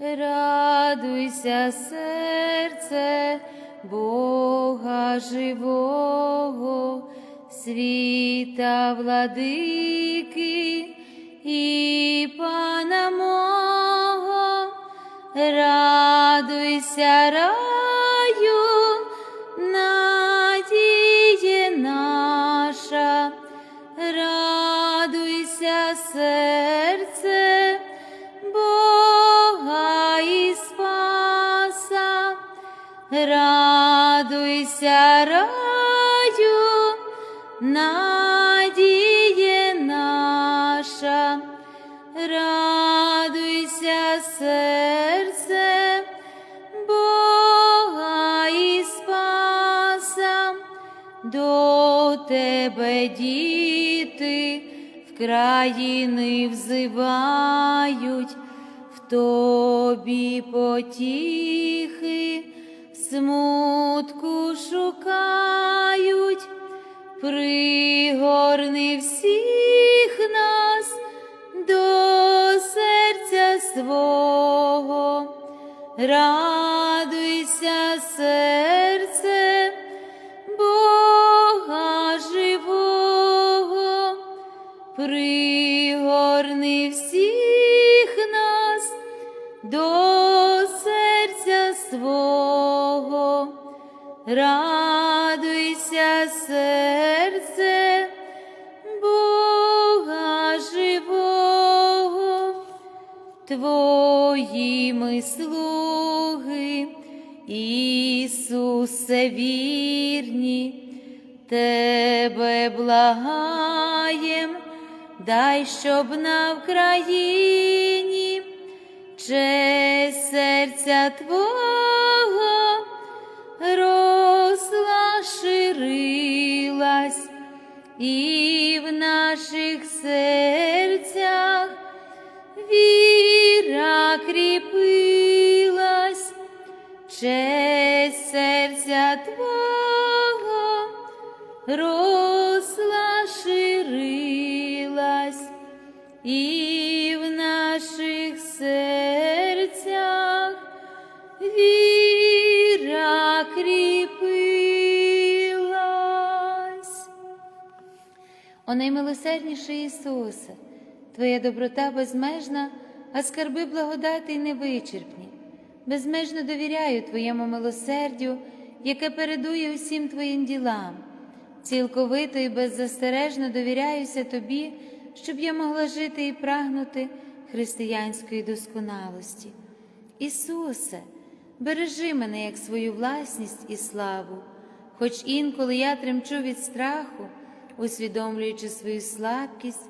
Радуйся, серце Бога живого, світа владики і пана мого, радуйся, раю, радуйся, раю, надіє наша, радуйся, серце Бога і Спаса, до тебе діти в країни взивають, тобі потіхи, смутку шукають, пригорни всіх нас до серця свого, радуйся, серце Твоїми слуги, Ісусе вірні, Тебе благаєм, дай, щоб на Вкраїні честь серця Твого росла, ширилась, і в наших серцях віра честь серця Твого росла, ширилась, і в наших серцях віра кріпилась. О наймилосердніший Ісусе, Твоя доброта безмежна, а скарби благодати невичерпні. Безмежно довіряю Твоєму милосердю, яке передує усім Твоїм ділам. Цілковито і беззастережно довіряюся Тобі, щоб я могла жити і прагнути християнської досконалості. Ісусе, бережи мене як свою власність і славу, хоч інколи я тремчу від страху, усвідомлюючи свою слабкість,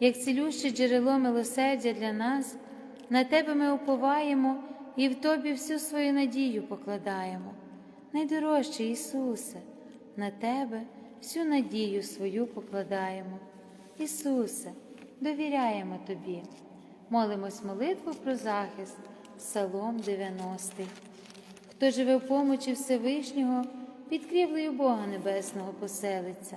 як цілюще джерело милосердя для нас, на Тебе ми уповаємо і в Тобі всю свою надію покладаємо. Найдорожчий Ісусе, на Тебе всю надію свою покладаємо. Ісусе, довіряємо Тобі. Молимось молитву про захист, Псалом 90. Хто живе в помочі Всевишнього, під крівлею Бога Небесного поселиться.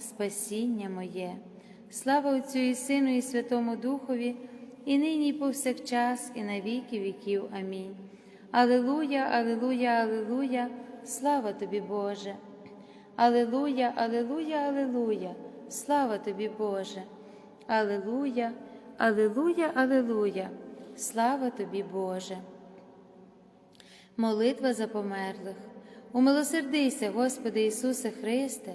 спасіння моє. Слава Отцю і Сину, і Святому Духові, і нині, і повсякчас, і на віки віків. Амінь. Алилуя, Алилуя, Алилуя, слава тобі, Боже. Алилуя, Алилуя, Алилуя, слава тобі, Боже. Алилуя, Алилуя, Алилуя. Слава тобі, Боже. Молитва за померлих. Умилосердися, Господи Ісусе Христе,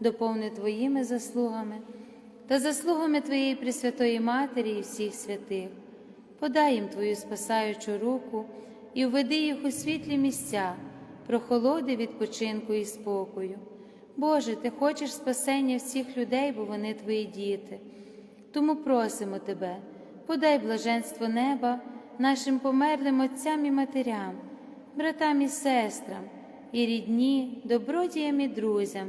доповни Твоїми заслугами та заслугами Твоєї Пресвятої Матері і всіх святих. Подай їм Твою спасаючу руку і введи їх у світлі місця, прохолоди відпочинку і спокою. Боже, Ти хочеш спасення всіх людей, бо вони Твої діти. Тому просимо Тебе, подай блаженство неба нашим померлим отцям і матерям, братам і сестрам, і рідні, добродіям і друзям,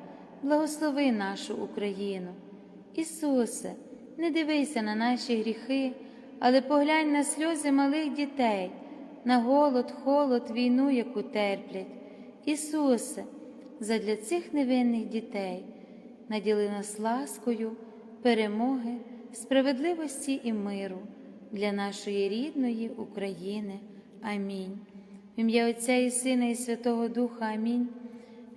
благослови нашу Україну. Ісусе, не дивися на наші гріхи, але поглянь на сльози малих дітей, на голод, холод, війну, яку терплять. Ісусе, задля цих невинних дітей наділи нас ласкою, перемоги, справедливості і миру для нашої рідної України. Амінь. В ім'я Отця і Сина, і Святого Духа Амінь.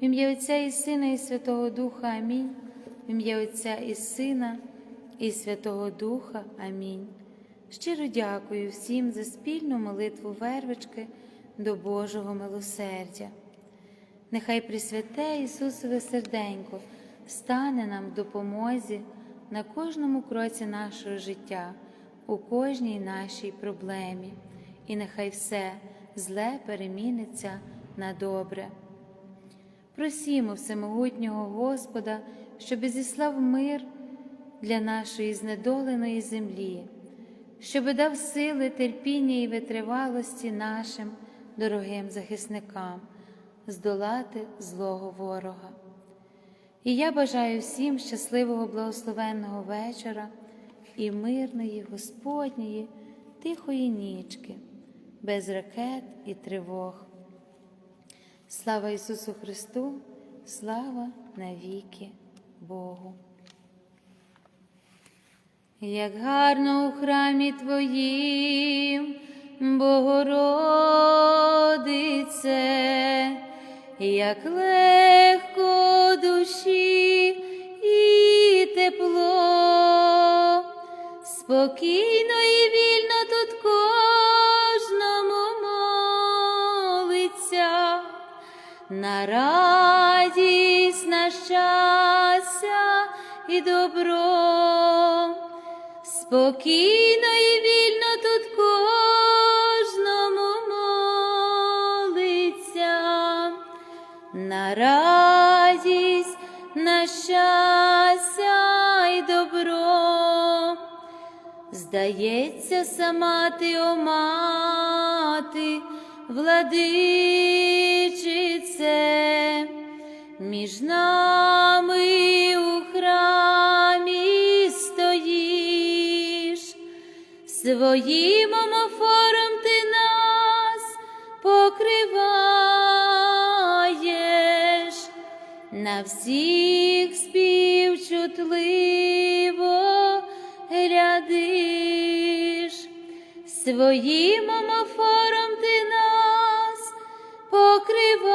В ім'я Отця і Сина, і Святого Духа Амінь. В ім'я Отця і Сина, і Святого Духа. Амінь. Щиро дякую всім за спільну молитву вервички до Божого милосердя. Нехай Пресвяте Ісусове серденько стане нам в допомозі на кожному кроці нашого життя, у кожній нашій проблемі, і нехай все зле переміниться на добре. Просімо всемогутнього Господа, щоб зіслав мир для нашої знедоленої землі, щоб дав сили, терпіння і витривалості нашим дорогим захисникам здолати злого ворога. І я бажаю всім щасливого благословенного вечора і мирної, Господньої, тихої нічки, без ракет і тривог. Слава Ісусу Христу, слава навіки Богу. Як гарно у храмі Твоїм, Богородице, як легко душі і тепло, спокійно і вільно тут на радість, на щастя і добро, спокійно і вільно тут кожному молиться, на радість, на щастя й добро. Здається, сама ти, о мати, владичице, між нами у храмі стоїш, своїм омофором ти нас покриваєш, на всіх співчутливо своїм омофором ти нас покриваєш,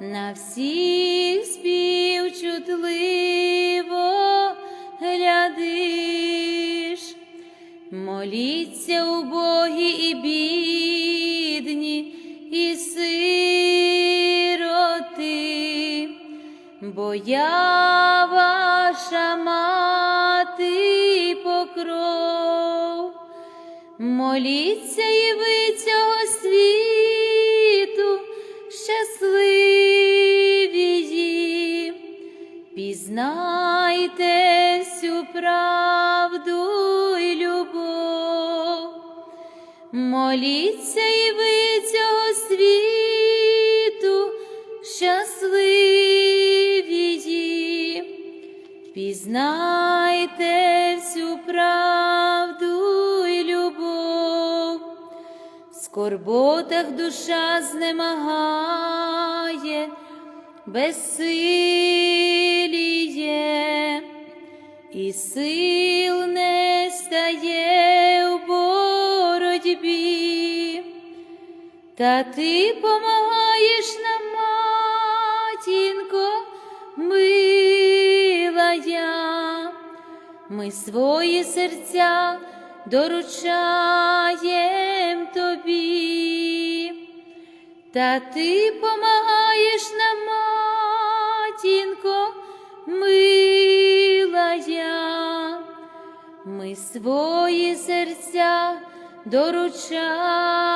на всіх співчутливо глядиш. Моліться убогі і бідні, і сироти, бо я ваша мати покров. Моліться і ви цього світу, щасливі, пізнайте всю правду і любов. Моліться і ви цього світу, щасливі, пізнайте скорботах душа знемагає, безсиліє, і сил не стає в боротьбі, та ти помагаєш нам, матінко, милая, ми свої серця доручаєм тобі, та ти помагаєш нам, матінко, милая, ми свої серця доручаєм